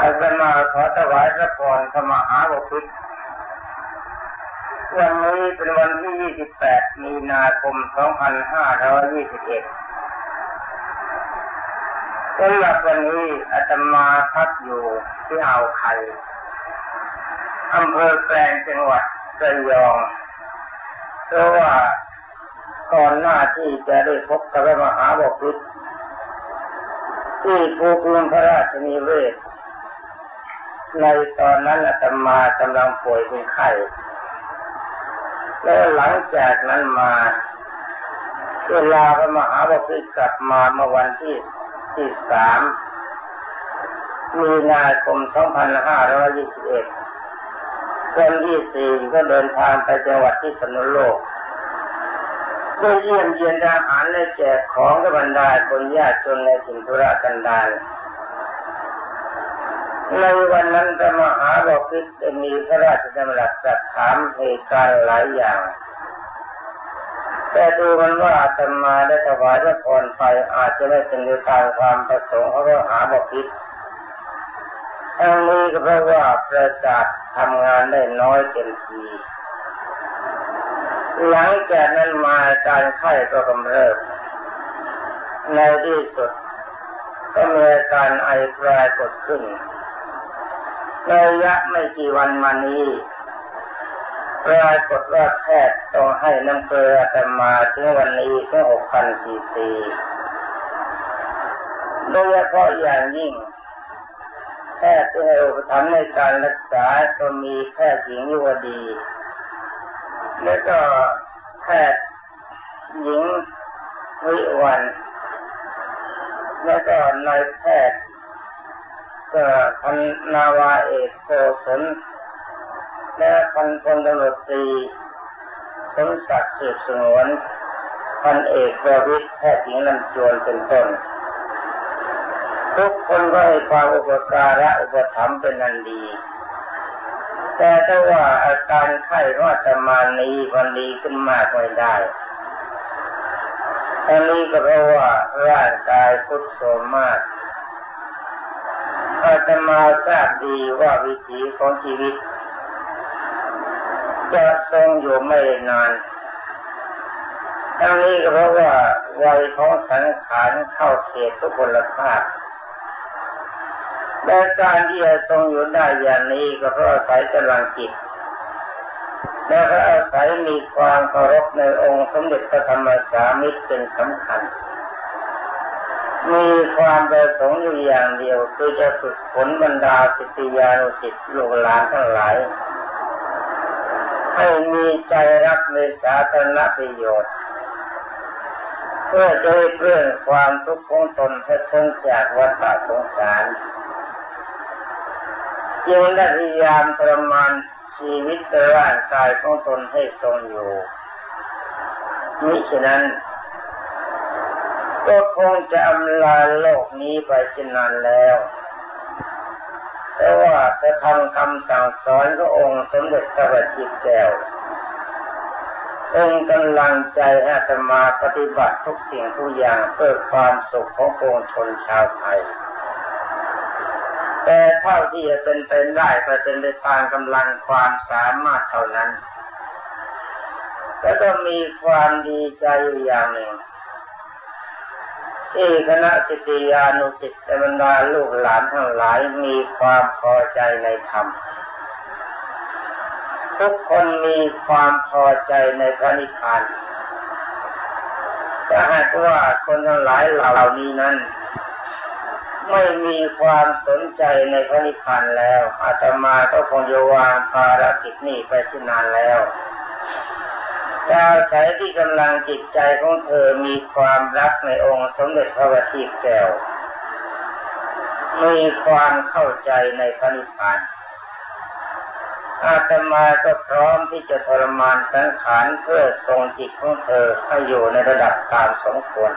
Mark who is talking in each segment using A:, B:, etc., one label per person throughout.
A: อาตมาขอถวายพระพรธรรมหาบพิตรวันนี้เป็นวันที่ 28 มีนาคม 2521สำหรับวันนี้อาตมาพักอยู่ที่อ่าวไข่อำเภอแกลงจังหวัดระยอง เพราะว่าก่อนหน้าที่จะได้พบกับพระมหาบพิตรที่ภูพิมพระราชนิเวศ ในตอนนั้นอาตมากำลังป่วยเป็นไข้แล้วหลังจากนั้นมาเวลาพระมหาบพิตรกลับมาเมื่อวันที่ที่สามมีนาคม 2521วันที่สี่ก็เดินทางไปจังหวัดที่สนุโลกเพื่อเยี่ยมเยียนอาหารและแจกของกับบรรดาคนยากจนในถิ่นธุระกันดาร ในวันนั้นพระมหาบพิตรมีพระราชดำรัสตรัสถามเหตุการณ์หลายอย่าง แต่ดูมันว่าอาตมาได้ถวายพระพรไปอาจจะไม่เป็นไปตามความประสงค์ของพระมหาบพิตรทั้งนี้ก็เพราะว่าประสาททำงานได้น้อยเต็มทีหลังจากนั้นมาการไข้ก็กำเริบในที่สุดก็มีการไอปรากฏขึ้น ระยะไม่กี่วันมานี้ปรากฏว่าแพทย์ต้องให้น้ำเกลือแต่มาถึงวันนี้แค่หกพันซีซีโดยเฉพาะอย่างยิ่ง แพทย์ที่ให้อุปถัมภ์ในการรักษาก็มีแพทย์หญิงยวดี และก็แพทย์หญิงวิวัน และก็นายแพทย์ ก็พันนาวาเอกโกศลและพันพลตำรวจตรีสมศักดิ์สืบสงวนพันเอกประวิทย์แพทย์หญิงลำจวนเป็นต้น ทุกคนก็ให้ความอุปการะอุปถัมภ์เป็นนันดี แต่ถ้าว่าอาการไข้รอดจะมานี้วันดีขึ้นมากไม่ได้อันนี้ก็เพราะว่าร่างกายสุดโทรมมาก อาตมาทราบดีว่าวิถีของชีวิต จะทรงอยู่ไม่นานทั้งนี้ก็เพราะว่าวัยของสังขารเข้าเขตทุกพลภาพแต่การที่จะทรงอยู่ได้อย่างนี้ก็เพราะอาศัยกำลังจิตและก็อาศัยมีความเคารพในองค์สมเด็จพระธรรมสามิตรเป็นสำคัญ มีความประสงค์อยู่อย่างเดียว คือจะฝึกฝนบรรดาสิทธิยานุสิทธิลูกหลานทั้งหลายให้มีใจรักในสาธารณประโยชน์ เพื่อจะเพื่อนความทุกข์ของตนให้พ้นจากวัฏสงสารจึงได้พยายามทรมานชีวิตร่างกายของตนให้ทรงอยู่มิฉะนั้น ก็คงจะอำลาโลกนี้ไปเช่นนั้นแล้วแต่ว่าจะทำคำสั่งสอนพระองค์สมเด็จพระบัณฑิตแก้วเป็นกำลังใจให้ธรรมาปฏิบัติทุกสิ่งทุกอย่างเพื่อความสุขของปวงชนชาวไทย แต่เท่าที่จะเป็นไปได้ก็เป็นไปตามกำลังความสามารถเท่านั้นแล้วก็มีความดีใจอยู่อย่างหนึ่ง ที่คณะสิทธิานุสิทธิบรรดาลูกหลานทั้งหลายมีความพอใจในธรรม ทุกคนมีความพอใจในพระนิพพานแต่หากว่าคนทั้งหลายเหล่านี้นั้น ไม่มีความสนใจในพระนิพพานแล้วอาตมาก็คงจะวางภารกิจนี้ไปที่นานแล้ว อาศัยที่กำลังจิตใจของเธอมีความรักในองค์สมเด็จพระบัณฑิตแก้ว มีความเข้าใจในพระนิพพานอาตมาก็พร้อมที่จะทรมานสังขารเพื่อทรงจิตของเธอให้อยู่ในระดับตามสมควร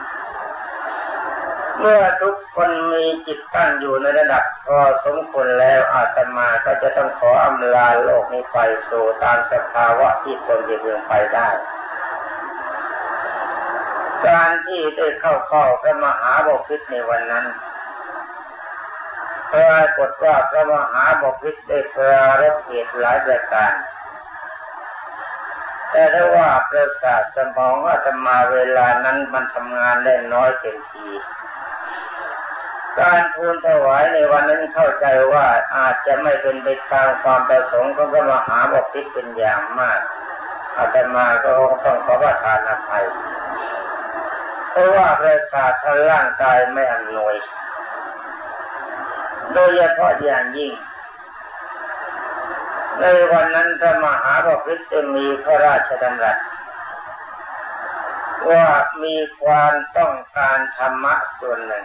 A: มื่อทุกคนมีจิตตั้งอยู่ในระดับพอสมควรแล้วอาตมาก็จะต้องขออำลาโลกนี้ไปสู่ตามสภาวะที่ตนจะเดินไปได้การที่ได้เข้าเข้าพระมหาบพิตรในวันนั้นปรากฏว่าพระมหาบพิตรได้ปรารบเหตุหลายประการ แต่ถ้าว่าประสาทสมองว่าจะมาเวลานั้นมันทำงานได้น้อยเต็มที การทูลถวายในวันนั้นเข้าใจว่าอาจจะไม่เป็นไปตามความประสงค์ของพระมหาบพิตรเป็นอย่างมาก อาตมาก็ต้องขอประทานอภัยเพราะว่าประสาททางร่างกายไม่อำนวย โดยเฉพาะอย่างยิ่ง ในวันนั้นพระมหาบพิตรจะมีพระราชดำรัสว่ามีความต้องการธรรมะส่วนหนึ่ง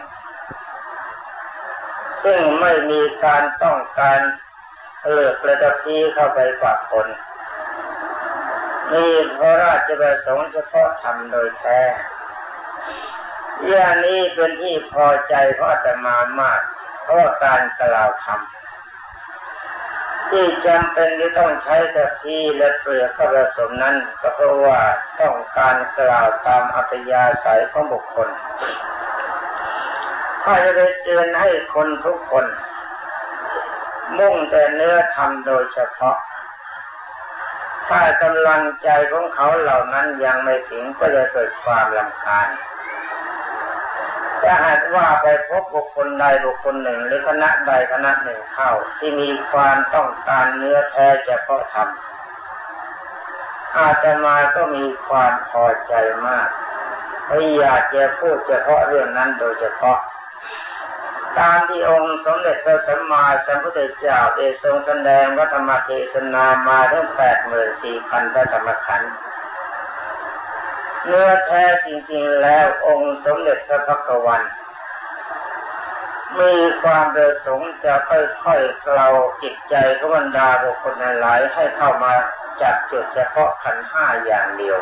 A: ซึ่งไม่มีการต้องการเลือกประดับพีเข้าไปกว่าคนมีพระราชประสงค์เฉพาะทำโดยแท้ย่างนี้เป็นที่พอใจพราะจะมามาก เพราะการกล่าวคำที่จำเป็นที่ต้องใช้กะทิและเปลือกเข้าผสมนั้นก็เพราะว่าต้องการกล่าวตามอัตยาศัยของบุคคล ถ้าจะได้เตือนให้คนทุกคน มุ่งแต่เนื้อทำโดยเฉพาะ ถ้ากำลังใจของเขาเหล่านั้นยังไม่ถึงก็จะเกิดความลำคาญถ้าหากว่าไปพบบุคคลใดบุคคลหนึ่งหรือคณะใดคณะหนึ่งเข้า ที่มีความต้องการเนื้อแท้เฉพาะธรรมอาตมาก็มีความพอใจมากไม่อยากจะพูดเฉพาะเรื่องนั้นโดยเฉพาะ ตามที่องค์สมเด็จพระสัมมาสัมพุทธเจ้าได้ทรงแสดงวัฒธรรมเทศนามาทั้งแปดหมื่นสี่พันพระธรรมขันธ์เนื้อแท้จริงๆแล้วองค์สมเด็จพระพักวัน มีความประสงค์จะค่อยๆเกลาจิตใจขบรรดาบุคคลหลายให้เข้ามาจับจุดเฉพาะขันห้าอย่างเดียว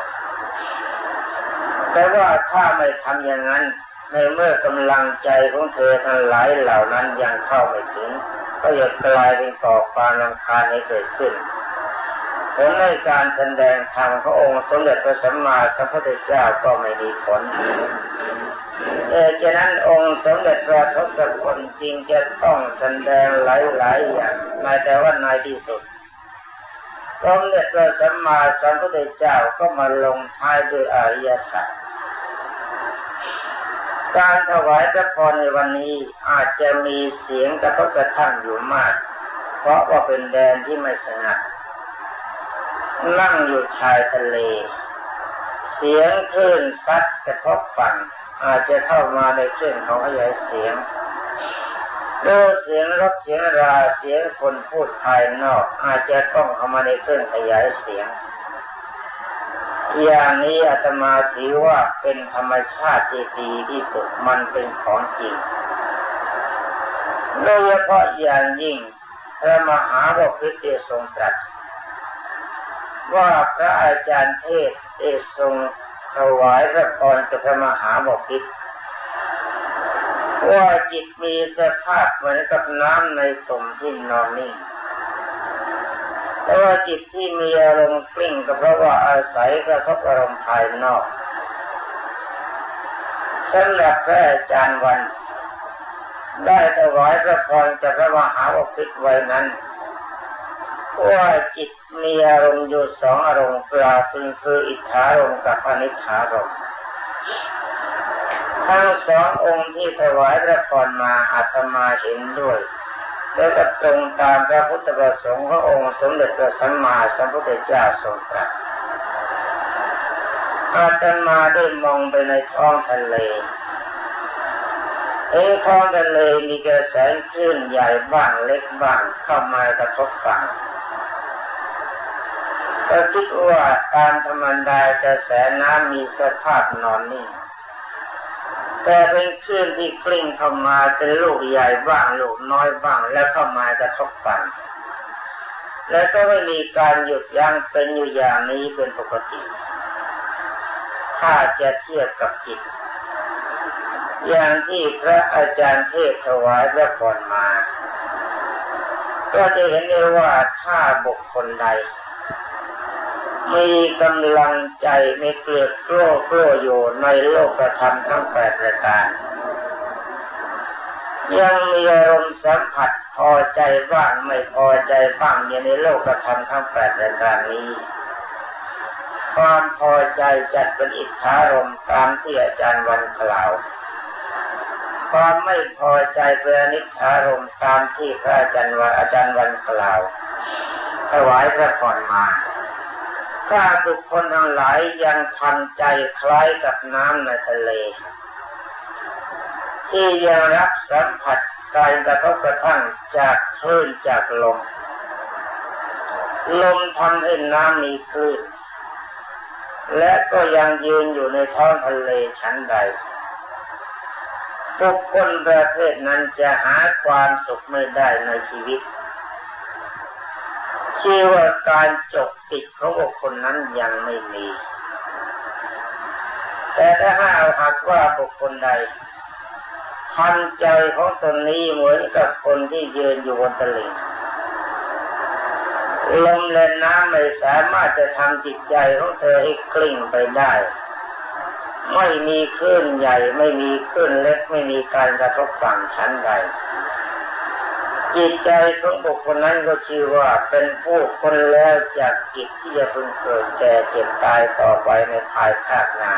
A: แต่ว่าถ้าไม่ทำอย่างนั้น ในเมื่อกำลังใจของเธอทั้งหลายเหล่านั้นยังเข้าไม่ถึง ก็จะกลายเป็นก่อความรำคาญให้เกิดขึ้นผลในการแสดงธรรมขององค์สมเด็จพระสัมมาสัมพุทธเจ้าก็ไม่มีผลเอฉะนั้นองค์สมเด็จพระทศพลจริงจะต้องแสดงหลายๆอย่างในแต่ว่าในที่สุด สมเด็จพระสัมมาสัมพุทธเจ้าก็มาลงท้ายด้วยอริยสัจ การถวายพระพรในวันนี้อาจจะมีเสียงกระทบกระทั่งอยู่มาก เพราะว่าเป็นแดนที่ไม่สงัด นั่งอยู่ชายทะเล เสียงคลื่นซัดกระทบฝั่งอาจจะเข้ามาในเครื่องของขยายเสียงดูเสียงรถเสียงราเสียงคนพูดภายนอก อาจจะต้องเข้ามาในเครื่องขยายเสียง อย่างนี้อาตมาถือว่าเป็นธรรมชาติที่ดีที่สุดมันเป็นของจริงโดยเฉพาะอย่างยิ่งพระมหาบพิตรทรงตรัสว่าพระอาจารย์เทศเอทรงถวายพระพรกับพระมหาบพิตรว่าจิตมีสภาพเหมือนกับน้ำในตุ่มที่นอนนิ่ง แต่ว่าจิตที่มีอารมณ์กลิ้งก็เพราะว่าอาศัยกระทบอารมณ์ภายนอกสำหรับพระอาจารย์วัน ได้ถวายพระพรกับพระมหาบพิตรไว้นั้นว่าจิตมีอารมณ์อยู่สองอารมณ์กลาพึงคืออิทธารมกับอนิธารมทั้งสององค์ที่ถวายพระพรมาอาตมาเห็นด้วย แล้วก็ตรงตามพระพุทธประสงค์ขององค์สมเด็จพระสัมมาสัมพุทธเจ้าทรงตรัสอาตมาได้มองไปในท้องทะเลเองท้องทะเลมีกระแสคลื่นใหญ่บ้างเล็กบ้างเข้ามากระทบฝั่งก็คิดว่าตามธรรมดากระแสน้ำมีสภาพนอนนิ่ง แต่เป็นคลื่นที่กลิ้งเข้ามาเป็นลูกใหญ่บ้างลูกน้อยบ้างแล้วเข้ามากระทบฝั่งแล้วก็ไม่มีการหยุดยั้งเป็นอยู่อย่างนี้เป็นปกติ ถ้าจะเทียบกับจิต อย่างที่พระอาจารย์เทศถวายพระพรมา ก็จะเห็นได้ว่าถ้าบุคคลใด มีกำลังใจมีเกลือกล้กล้อยู่ในโลกธรรมทั้งแปดประการ ยังมีอารมณ์สัมผัสพอใจบ้างไม่พอใจบ้างอยู่ในโลกกระทำทั้งแปดปรายการนี้ ความพอใจจัดเป็นอิทธารมตามที่อาจารย์วันกล่าวความไม่พอใจเป็นนิทารมตามที่พระอาจารย์วันอาจารย์วันกล่าวถวายพระพรมา ถ้าบุคคลทั้งหลายยังทำใจคล้ายกับน้ำในทะเล ที่ยังรับสัมผัสการกระทบกระทั่งจากคลื่นจากลม ลมทำให้น้ำมีคลื่น และก็ยังยืนอยู่ในท้องทะเลชั้นใดบุคคลประเภทนั้นจะหาความสุขไม่ได้ในชีวิต ชื่อว่าการจบติดของบุคคลนั้นยังไม่มี แต่ถ้าหากหากว่าบุคคลใดทำใจของตนนี้เหมือนกับคนที่ยืนอยู่บนตลิ่งลมและน้ำไม่สามารถจะทำจิตใจของเธอให้กลิ้งไปได้ ไม่มีคลื่นใหญ่ไม่มีคลื่นเล็กไม่มีการกระทบฝั่งชั้นใด จิตใจของบุคคลนั้นก็ชื่อว่าเป็นผู้คนแล้วจากจิตที่จะพึงเกิดแก่เจ็บตายต่อไปในภายภาคหน้า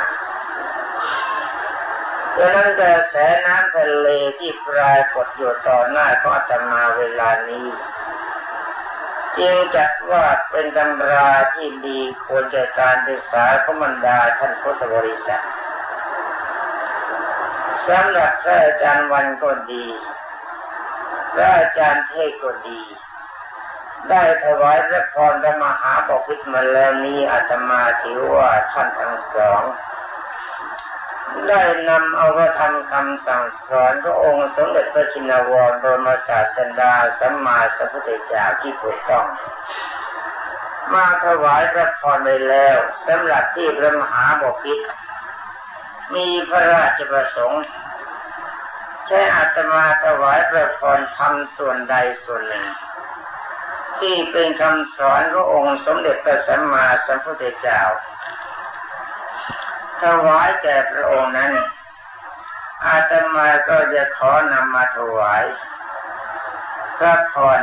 A: ดังนั้นกระแสน้ำทะเลที่ปรายกฏอยู่ต่อหน้าก็จะมาเวลานี้ จึงจัดว่าเป็นตำราที่ดีควรจะการศึกษาขมันดาท่านพุทธบริษัทสำหรับพระอาจารย์วันก็ดี พระอาจารย์เทศก็ดี ได้ถวายพระพรพระมหาบพิตรมาแล้วนี้อาตมาถือว่าท่านทั้งสอง ได้นำเอาพระธรรมคำสั่งสอนพระองค์สมเด็จพระชินวรบรมศาสดาสัมมาสัมพุทธเจ้าที่ถูกต้องมาถวายพระพรไปแล้วสำหรับที่พระมหาบพิตรมีพระราชประสงค์ ใช้อาตมาถวายพระพรทำส่วนใดส่วนหนึ่ง ที่เป็นคำสอนขององค์สมเด็จพระสัมมาสัมพุทธเจ้าถวายแก่พระองค์นั้น อาตมาก็จะขอนำมาถวายพระพร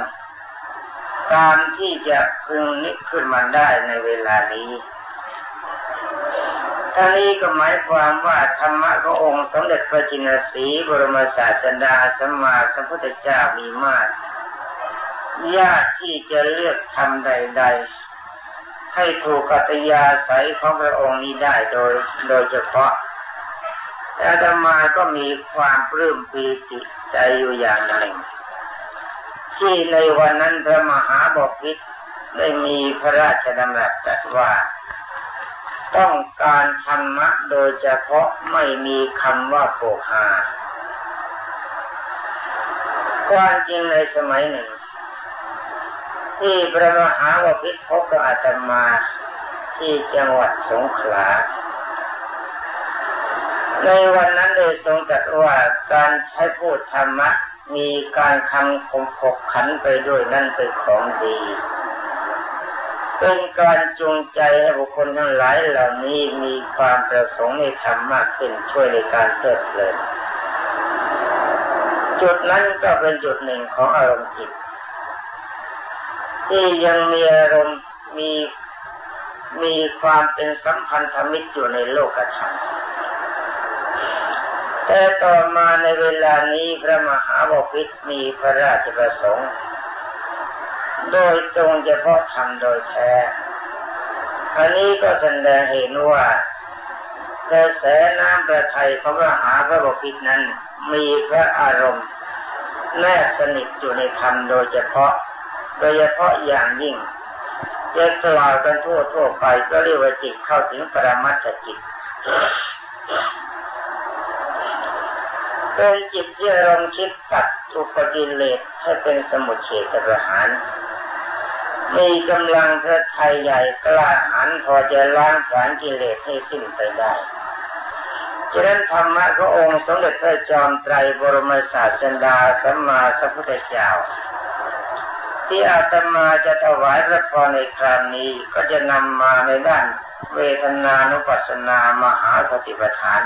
A: ตามที่จะพึงนึกขึ้นมาได้ในเวลานี้ ทั้งนี้ก็หมายความว่าธรรมะขององค์สมเด็จพระจินสีบรมศาสดาสัมมาสัมพุทธเจ้ามีมากยากที่จะเลือกทำใด ๆ ให้ถูกกัตยาสายของพระองค์นี้ได้โดยโดยเฉพาะแต่ธรรมาก็มีความปลื้มปีติใจอยู่อย่างหนึ่ง ที่ในวันนั้นพระมหาบพิตรได้มีพระราชดำรัสตรัสว่า ต้องการธรรมะโดยเฉพาะไม่มีคำว่าโกหาความจริงในสมัยหนึ่ง ที่พระมหาวพิตรพบกับอาตมาที่จังหวัดสงขลา ในวันนั้นได้ทรงตรัสว่าการใช้พูดธรรมะมีการคำคมขบขันไปด้วยนั่นเป็นของดี เป็นการจูงใจให้บุคคลทั้งหลายเหล่านี้มีความประสงค์ในธรรมมากขึ้นช่วยในการเพลิดเพลินจุดนั้นก็เป็นจุดหนึ่งของอารมณ์จิต ที่ยังมีอารมณ์มีมีความเป็นสัมพันธมิตรอยู่ในโลกธรรมแต่ต่อมาในเวลานี้พระมหาบพิตรมีพระราชประสงค์ โดยตรงเฉพาะทำโดยแท้ อันนี้ก็แสดงเห็นว่ากระแสน้ำประทัยของพระหาพระบพิตรนั้น มีพระอารมณ์แนบสนิทอยู่ในธรรมโดยเฉพาะ โดยเฉพาะอย่างยิ่งจะกล่าวกันทั่วทั่วไปก็เรียกว่าจิตเข้าถึงปรมัตถจิตเป็นจิตที่อารมณ์คิดตัดอุปกิเลสให้เป็นสมุทเฉตประหาร มีกำลังพระทัยใหญ่กล้าหาญพอจะล้างผลาญกิเลสให้สิ้นไปได้ฉะนั้นธรรมะพระองค์สมเด็จพระจอมไตรบรมศาสดาสัมมาสัพพุทธเจ้า ที่อาตมาจะถวายพระพรในคราวนี้ก็จะนำมาในด้านเวทนานุปัสสนามหาสติปัฏฐาน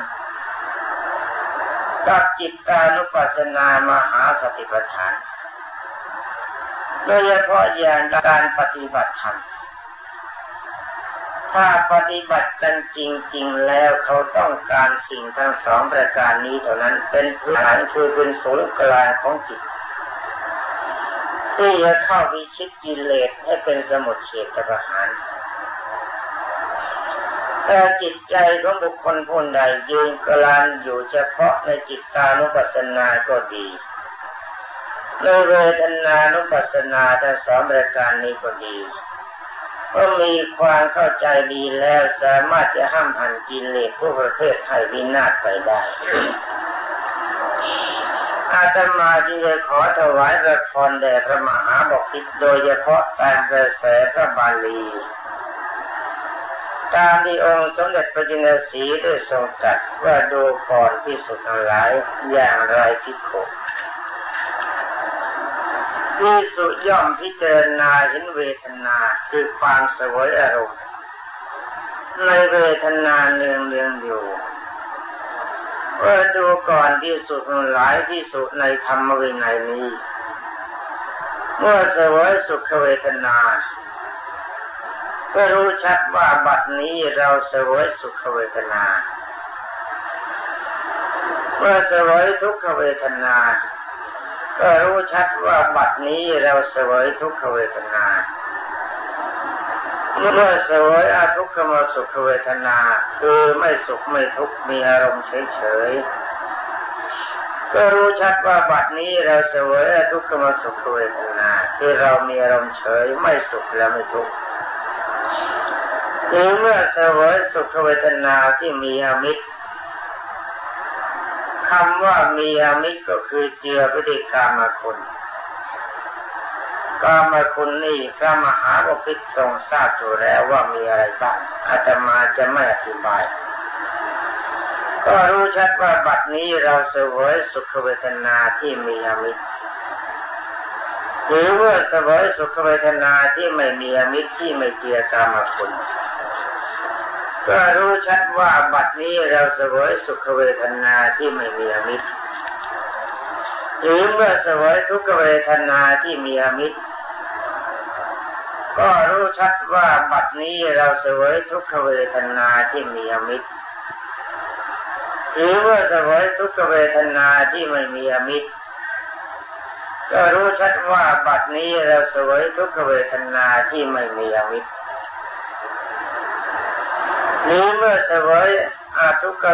A: กับจิตตานุปัสสนามหาสติปัฏฐาน โดยเฉพาะอย่างการปฏิบัติธรรม ถ้าปฏิบัติกันจริง ๆ แล้วเขาต้องการสิ่งทั้งสองประการนี้เท่านั้นเป็นพื้นฐานคือเป็นศูนย์กลางของจิตที่จะเข้าวิชิตกิเลสให้เป็นสมุทเฉตประหารแต่จิตใจของบุคคลผู้ใดยืนกลานอยู่เฉพาะในจิตตานุปัสสนาก็ดี ในเวทนานุปัสสนาทั้งสองประการนี้ก็ดีก็มีความเข้าใจดีแล้วสามารถจะห้ามหันกิเลสผู้ประเภทให้วินาศไปได้ อาตมาจึงจะขอถวายพระพรแด่พระมหาบพิตรโดยเฉพาะตามกระแสพระบาลี ตามที่องค์สมเด็จพระจินสีได้ทรงตรัสว่าดูก่อนที่สุทั้งหลายอย่างไรพิโค พิสุย่อมพิจารณาเห็นเวทนาคือความสวยอารมณ์ ในเวทนาเนืองเนืองอยู่ว่าดูก่อนที่สุดทั้งหลายที่สุดในธรรมวินัยนี้ เมื่อสวยสุขเวทนา ก็รู้ชัดว่าบัดนี้เราสวยสุขเวทนา เมื่อสวยทุกขเวทนา ก็รู้ชัดว่าบัดนี้เราเสวยทุกขเวทนา เมื่อเสวยอาทุกขมสุขเวทนา คือไม่สุขไม่ทุกข์มีอารมณ์เฉยๆ ก็รู้ชัดว่าบัดนี้เราเสวยอาทุกขมสุขเวทนา คือเรามีอารมณ์เฉยไม่สุขและไม่ทุกข์หรือเมื่อเสวยสุขเวทนาที่มีอมิตร คำว่ามีอมิตรก็คือเจือพฤติกรรมคุณกามคุณนี่พระมหาบพิตรทรงทราบอยู่แล้วว่ามีอะไรบ้างอาตมาจะไม่อธิบาย ก็รู้ชัดว่าบัดนี้เราเสวยสุขเวทนาที่มีอมิตรหรือว่าเสวยสุขเวทนาที่ไม่มีอมิตรที่ไม่เกี่ยกรรมคุณ ก็รู้ชัดว่าบัดนี้เราเสวยสุขเวทนาที่ไม่มีอมิตรหรือเมื่อเสวยทุกเวทนาที่มีอมิตร ก็รู้ชัดว่าบัดนี้เราเสวยทุกเวทนาที่มีอมิตรหรือเมื่อเสวยทุกเวทนาที่ไม่มีอมิตร ก็รู้ชัดว่าบัดนี้เราเสวยทุกเวทนาที่ไม่มีอมิตร หรือเมื่อเสวยอาทุกข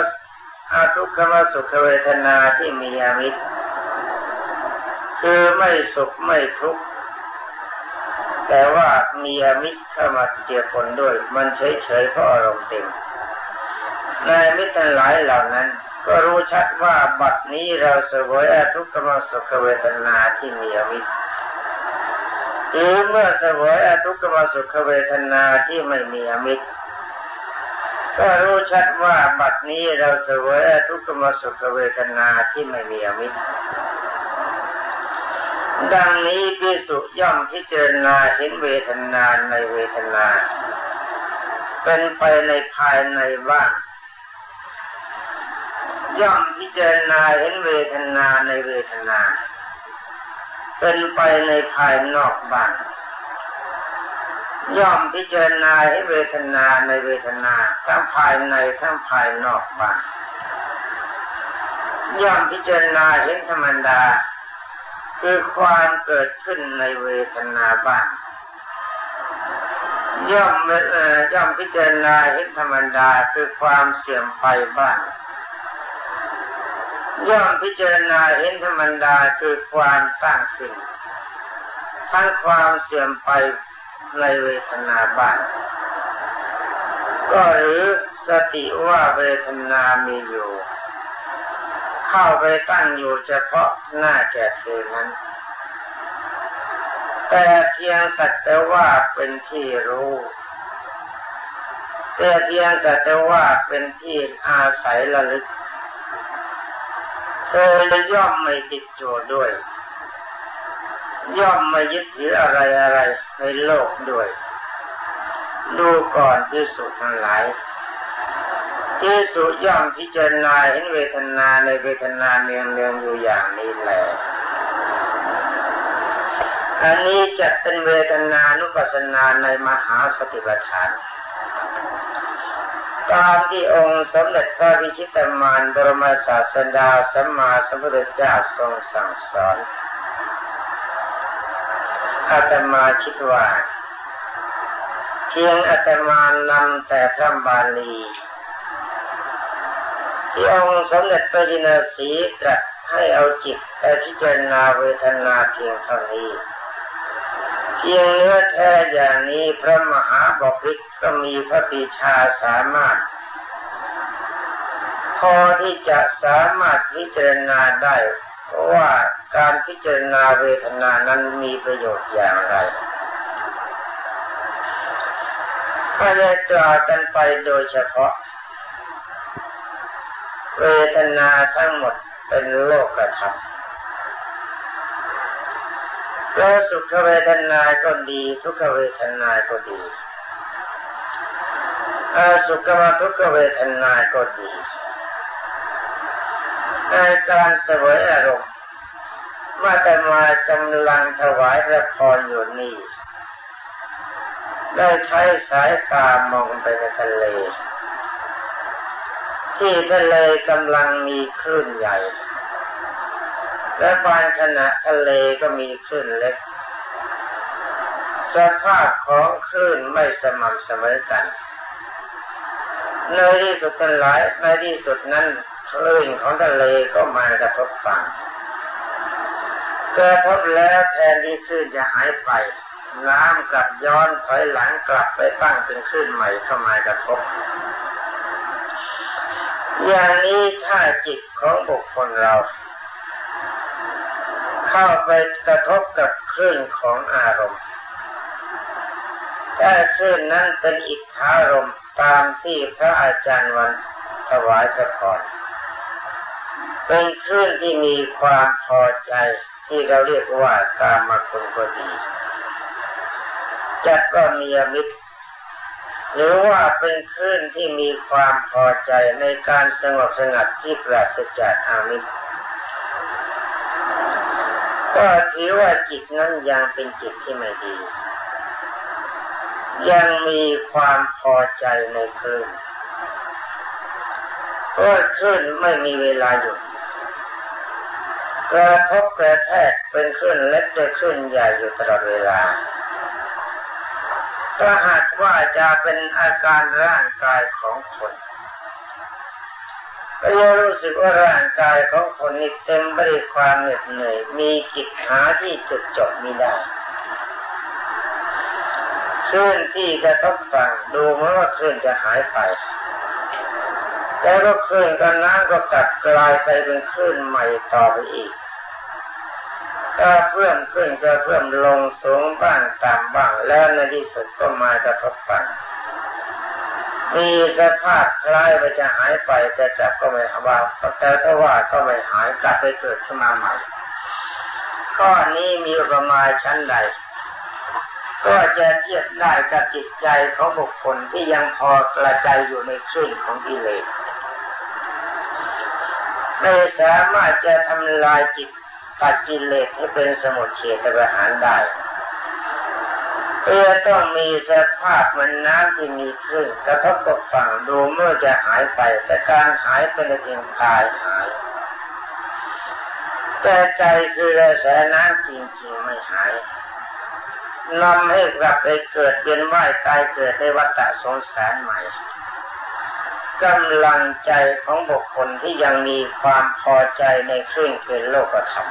A: อาทุกขมสุขเวทนาที่มีอมิตร คือไม่สุขไม่ทุกข์แต่ว่ามีอมิตรเข้ามาเกี่ยวผลด้วย มันเฉยเฉยเพราะอารมณ์เต็มในมิตรทั้งหลายเหล่านั้น ก็รู้ชัดว่าบัดนี้เราเสวยอาทุกขมสุขเวทนาที่มีอมิตรหรือเมื่อเสวยอาทุกขมสุขเวทนาที่ไม่มีอมิตร ก็รู้ชัดว่าบัดนี้เราเสวยทุกขมสุขเวทนาที่ไม่มีอมิตรดังนี้พิสุย่อมพิจารณาเห็นเวทนาในเวทนา เป็นไปในภายในบ้างย่อมพิจารณาเห็นเวทนาในเวทนา เป็นไปในภายนอกบ้าง ย่อมพิจารณาให้เวทนาในเวทนาทั้งภายในทั้งภายนอกบ้างย่อมพิจารณาเห็นธรรมดา คือความเกิดขึ้นในเวทนาบ้างย่อมย่อมพิจารณาเห็นธรรมดาคือความเสื่อมไปบ้างย่อมพิจารณาเห็นธรรมดาคือความตั้งขึ้นทั้งความเสื่อมไป ในเวทนาบ้าง ก็หรือสติว่าเวทนามีอยู่ เข้าไปตั้งอยู่เฉพาะหน้าแก่เธอนั้น แต่เพียงสักแต่ว่าเป็นที่รู้แต่เพียงสักแต่ว่าเป็นที่อาศัยระลึกเธอย่อมไม่ติดโจด้วย ย่อมไม่ยึดถืออะไรอะไรในโลกด้วย ดูก่อนที่สุดทั้งหลายที่สุย่อมพิจารณาเห็นเวทนาในเวทนาเนืองเนืองอยู่อย่างนี้แหละอันนี้จะเป็นเวทนานุปัสสนาในมหาสติปัฏฐานตามที่องค์สมเด็จพระวิชิตมานบรมศาสดาสัมมาสัมพุทธเจ้าทรงสั่งสอน อาตมาคิดว่า เพียงอาตมานำแต่พระบาลีที่องค์สมเด็จพระจินสีตรัสให้เอาจิตไปพิจารณาเวทนาเพียงเท่านี้เพียงเนื้อแท้อย่างนี้พระมหาบพิตรก็มีพระปีชาสามารถ พอที่จะสามารถพิจารณาได้ว่า การพิจารณาเวทนานั้นมีประโยชน์อย่างไรก็ได้กล่าวกันไปโดยเฉพาะ เวทนาทั้งหมดเป็นโลกธรรมแล้วสุขเวทนาก็ดี ทุกเวทนาก็ดีอาสุขมาทุกเวทนาก็ดีในการเสวยอารมณ ว่าแต่มากำลังถวายพระพรอยู่นี่ ได้ใช้สายตามองไปในทะเล ที่ทะเลกำลังมีคลื่นใหญ่ และบางขณะทะเลก็มีคลื่นเล็ก สภาพของคลื่นไม่สม่ำเสมอกันในที่สุดทั้งหลายในที่สุดนั้นคลื่นของทะเลก็มากระทบฝั่ง กระทบแล้วแทนที่คลื่นจะหายไป น้ำกลับย้อนถอยหลังกลับไปตั้งเป็นคลื่นใหม่เข้ามากระทบ อย่างนี้ถ้าจิตของบุคคลเรา เข้าไปกระทบกับคลื่นของอารมณ์ถ้าคลื่นนั้นเป็นอิทธารมตามที่พระอาจารย์วันถวายพระพรเป็นคลื่นที่มีความพอใจ ที่เราเรียกว่าการมาคุณก็ดีจัดก็มีมิตรหรือว่าเป็นคลื่นที่มีความพอใจในการสงบสงัดที่ปราศจากอามิตรก็ถือว่าจิตนั้นยังเป็นจิตที่ไม่ดี ยังมีความพอใจในคลื่นเพราะคลื่นไม่มีเวลาหยุด กระทบกระแทกเป็นขึ้นเล็กเป็นขึ้นใหญ่อยู่ตลอดเวลา ถ้าหากว่าจะเป็นอาการร่างกายของคนก็จะรู้สึกว่าร่างกายของคนนี้เต็มไปด้วยความเหน็ดเหนื่อยมีกิจหาที่จุดจบไม่ได้คลื่นที่กระทบฝั่งดูเหมือนว่าคลื่นจะหายไป แล้วก็คลื่นกันน้ำก็กลับกลายไปเป็นคลื่นใหม่ต่อไปอีกก็เพิ่มขึ้นก็เพิ่มลงสูงบ้างต่ำบ้างแล้วในที่สุดก็มากระทบฝั่งมีสภาพคล้ายว่าจะหายไปแต่กลับก็ไม่ว่าแต่ถ้าว่าก็ไม่หายกลับไปเกิดขึ้นมาใหม่ข้อนี้มีประมาณชั้นใด ก็จะเทียบได้กับจิตใจของบุคคลที่ยังพอกระจายอยู่ในคลื่นของกิเลส ไม่สามารถจะทำลายจิตตัดกิเลสให้เป็นสมุทเฉทประหารได้เพื่อต้องมีสภาพมือนน้ำที่มีคลื่นกระทบกับฝั่งดูเมื่อจะหายไป แต่การหายเป็นเพียงกายหาย แต่ใจคือระแสน้ำจริงๆไม่หายนำให้กลับไปเกิดเวียนว่ายตายเกิดในวัฏสงสารใหม่ กำลังใจของบุคคลที่ยังมีความพอใจในเคลื่นคือโลกธรรม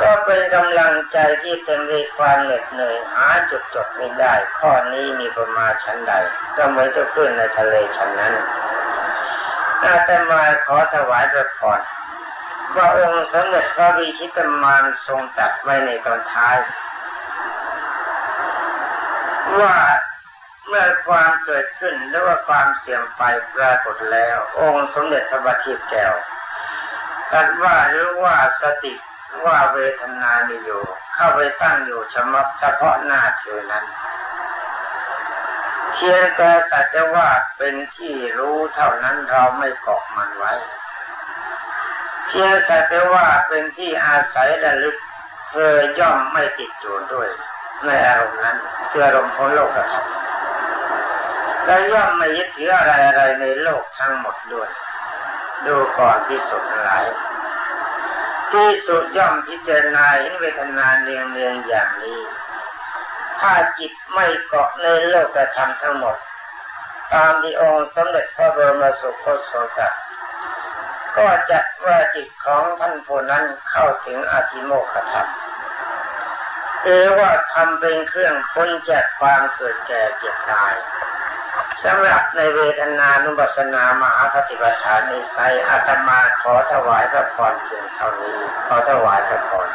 A: ก็เป็นกำลังใจที่เต็มด้วยความเหน็ดเหนื่อยหาจุดจบไม่ได้ ข้อนี้มีประมาณชั้นใด ก็เหมือนกับคลื่นในทะเลชั้นนั้นอาตมาขอถวายพระพรว่าองค์สมเด็จพระวิชิตมารทรงตัดไว้ในตอนท้าย ว่า เมื่อความเกิดขึ้นหรือว่าความเสื่อมไปปรากฏแล้ว องค์สมเด็จพระบัณฑิตแก้วตัดว่าหรือว่าสติว่าเวทนามีอยู่ เข้าไปตั้งอยู่เฉพาะเฉพาะหน้าเธอนั้นเพียงแต่สัจว่าเป็นที่รู้เท่านั้นเราไม่เกาะมันไว้เพียงสัจว่าเป็นที่อาศัยระลึกเธอย่อมไม่ติดตัวด้วยในอารมณ์นั้นคืออารมณ์ของโลกธรรม และย่อมไม่ยึดถืออะไรอะไรในโลกทั้งหมดด้วย ดูก่อนที่สุดหลายที่สุดย่อมพิจารณาเห็นเวทนาเนียงเนียงอย่างนี้ ถ้าจิตไม่เกาะในโลกธรรมทั้งหมด ตามที่องค์สมเด็จพระบรมสุคตโสดาก็จัดว่าจิตของท่านผู้นั้นเข้าถึงอธิโมกขธรรมเอว่าทำเป็นเครื่องพ้นจากความเกิดแก่เจ็บตาย สำหรับในเวทนานุปัสสนามหาปฏิปทานในไซอาตมาขอถวายพระพรเพียงเท่านี้ขอถวายพระพร